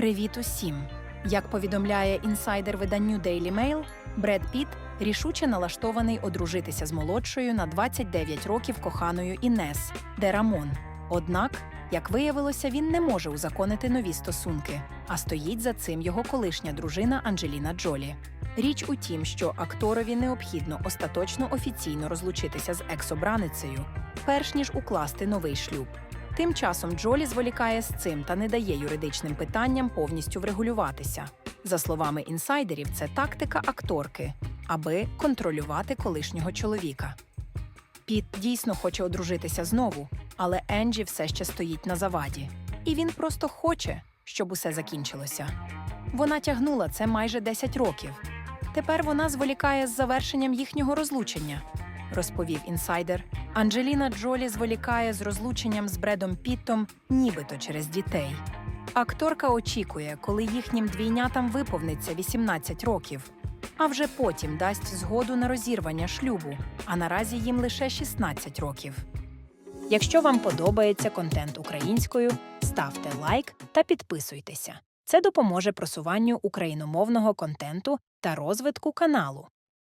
Привіт усім! Як повідомляє інсайдер виданню Daily Mail, Бред Піт рішуче налаштований одружитися з молодшою на 29 років коханою Інес де Рамон. Однак, як виявилося, він не може узаконити нові стосунки, а стоїть за цим його колишня дружина Анджеліна Джолі. Річ у тім, що акторові необхідно остаточно офіційно розлучитися з екс-обраницею, перш ніж укласти новий шлюб. Тим часом Джолі зволікає з цим та не дає юридичним питанням повністю врегулюватися. За словами інсайдерів, це тактика акторки, аби контролювати колишнього чоловіка. Піт дійсно хоче одружитися знову, але Енджі все ще стоїть на заваді. І він просто хоче, щоб усе закінчилося. Вона тягнула це майже 10 років. Тепер вона зволікає з завершенням їхнього розлучення, розповів інсайдер. Анджеліна Джолі зволікає з розлученням з Бредом Піттом, нібито через дітей. Акторка очікує, коли їхнім двійнятам виповниться 18 років, а вже потім дасть згоду на розірвання шлюбу, а наразі їм лише 16 років. Якщо вам подобається контент українською, ставте лайк та підписуйтеся. Це допоможе просуванню україномовного контенту та розвитку каналу.